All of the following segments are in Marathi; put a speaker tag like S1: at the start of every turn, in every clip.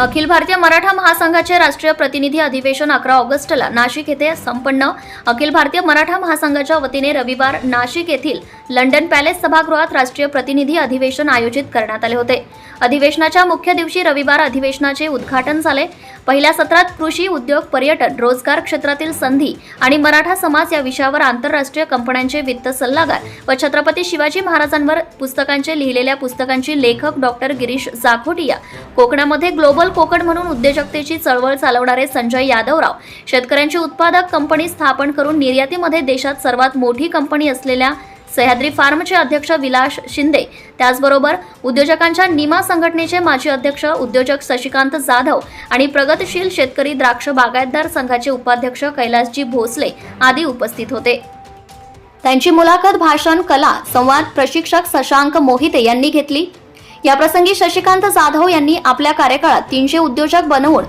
S1: अखिल भारतीय मराठा महासंघाचे राष्ट्रीय प्रतिनिधी अधिवेशन अकरा ऑगस्टला नाशिक येथे संपन्न. अखिल भारतीय मराठा महासंघाच्या वतीने रविवार नाशिक येथील लंडन पॅलेस सभागृहात राष्ट्रीय प्रतिनिधी अधिवेशन आयोजित करण्यात आले होते. अधिवेशनाच्या मुख्य दिवशी रविवार अधिवेशनाचे उद्घाटन झाले. पहिल्या सत्रात कृषी उद्योग पर्यटन रोजगार क्षेत्रातील संधी आणि मराठा समाज या विषयावर आंतरराष्ट्रीय कंपन्यांचे वित्त सल्लागार व छत्रपती शिवाजी महाराजांवर पुस्तकांचे लिहिलेल्या पुस्तकांची लेखक डॉक्टर गिरीश जाखोटिया कोकणामध्ये ग्लोबल कोकण म्हणून उद्योजकतेची चळवळ चालवणारे संजय यादवराव शेतकऱ्यांची उत्पादक कंपनी स्थापन करून निर्यातीमध्ये देशात सर्वात मोठी कंपनी असलेल्या सह्याद्री फार्मचे अध्यक्ष विलास शिंदे. त्याचबरोबर उद्योजकांच्या निमा संघटनेचे माजी अध्यक्ष उद्योजक शशिकांत जाधव आणि प्रगतशील शेतकरी द्राक्ष बागायतदार संघाचे उपाध्यक्ष कैलासजी भोसले आदी उपस्थित होते. त्यांची मुलाखत भाषण कला संवाद प्रशिक्षक शशांक मोहिते यांनी घेतली. याप्रसंगी शशिकांत जाधव यांनी आपल्या कार्यकाळात तीनशे उद्योजक बनवून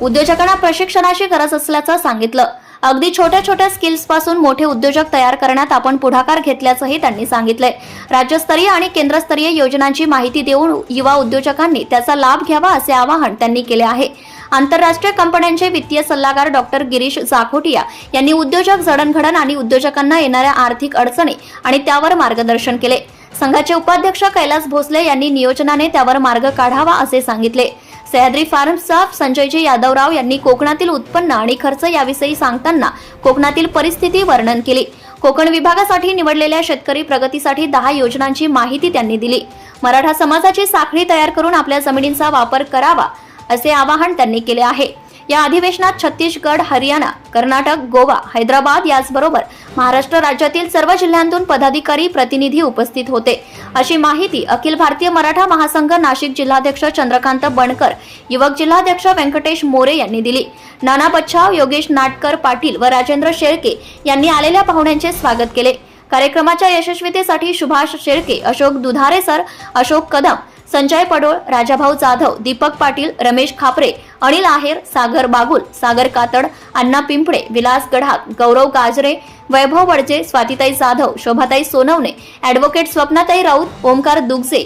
S1: उद्योजकांना प्रशिक्षणाची गरज असल्याचं सांगितलं. अगदी छोट्या छोट्या स्किल्सपासून मोठे उद्योजक तयार करण्यात आपण पुढाकार घेतल्याचंही त्यांनी सांगितलंय. राज्यस्तरीय आणि केंद्रस्तरीय योजनांची माहिती देऊन युवा उद्योजकांनी त्याचा लाभ घ्यावा असे आवाहन त्यांनी केले आहे. आंतरराष्ट्रीय कंपन्यांचे वित्तीय सल्लागार डॉक्टर गिरीश जाखोटिया यांनी उद्योजक जडणघडण आणि उद्योजकांना येणाऱ्या आर्थिक अडचणी आणि त्यावर मार्गदर्शन केले. संघाचे उपाध्यक्ष कैलास भोसले यांनी नियोजनाने त्यावर मार्ग काढावा असे सांगितले. सह्याद्री फार्म्सचा संजयजी यादवराव यांनी कोकणातील उत्पन्न आणि खर्च याविषयी सांगताना कोकणातील परिस्थिती वर्णन केली. कोकण विभागासाठी निवडलेल्या शेतकरी प्रगतीसाठी दहा योजनांची माहिती त्यांनी दिली. मराठा समाजाची साखळी तयार करून आपल्या जमिनींचा वापर करावा असे आवाहन त्यांनी केले आहे. या अधिवेशनात छत्तीसगड हरियाणा कर्नाटक गोवा हैदराबाद याचबरोबर महाराष्ट्र राज्यातील सर्व जिल्ह्यांतून पदाधिकारी प्रतिनिधी उपस्थित होते. अशी माहिती अखिल भारतीय मराठा महासंघ नाशिक जिल्हाध्यक्ष चंद्रकांत बनकर युवक जिल्हाध्यक्ष व्यंकटेश मोरे यांनी दिली. नाना बच्छाव योगेश नाटकर पाटील व राजेंद्र शेळके यांनी आलेल्या पाहुण्यांचे स्वागत केले. कार्यक्रमाच्या यशस्वीतेसाठी सुभाष शेळके अशोक दुधारे सर अशोक कदम संजय पडोळ राजाभाऊ जाधव दीपक पाटील रमेश खापरे अनिल आहेर सागर बागुल सागर कातड अण्णा पिंपळे विलास गढाक गौरव गाजरे वैभव वडजे स्वातिताई जाधव शोभाताई सोनवणे ॲडव्होकेट स्वप्नाताई राऊत ओमकार दुगजे.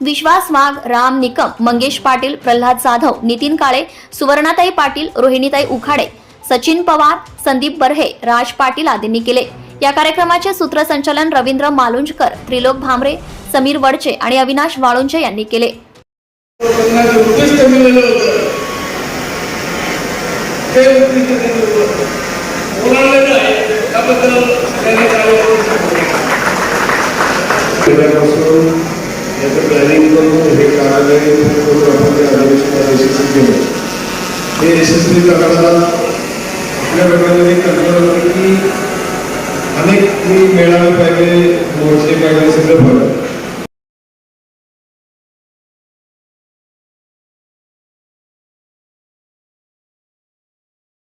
S1: विश्वास वाघ राम निकम मंगेश पाटील प्रल्हाद जाधव नितीन काळे सुवर्णाताई पाटील रोहिणीताई उखाडे सचिन पवार संदीप बर्हे राज पाटील आदींनी केले. या कार्यक्रमाचे सूत्रसंचालन रवींद्र मालुंजकर त्रिलोक भामरे समीर वडचे आणि अविनाश वाळुंजे यांनी केले.
S2: हे यशस्वी करताना आपल्या मेळावे पाहिजे मोर्चे पाहिजे सगळं बघ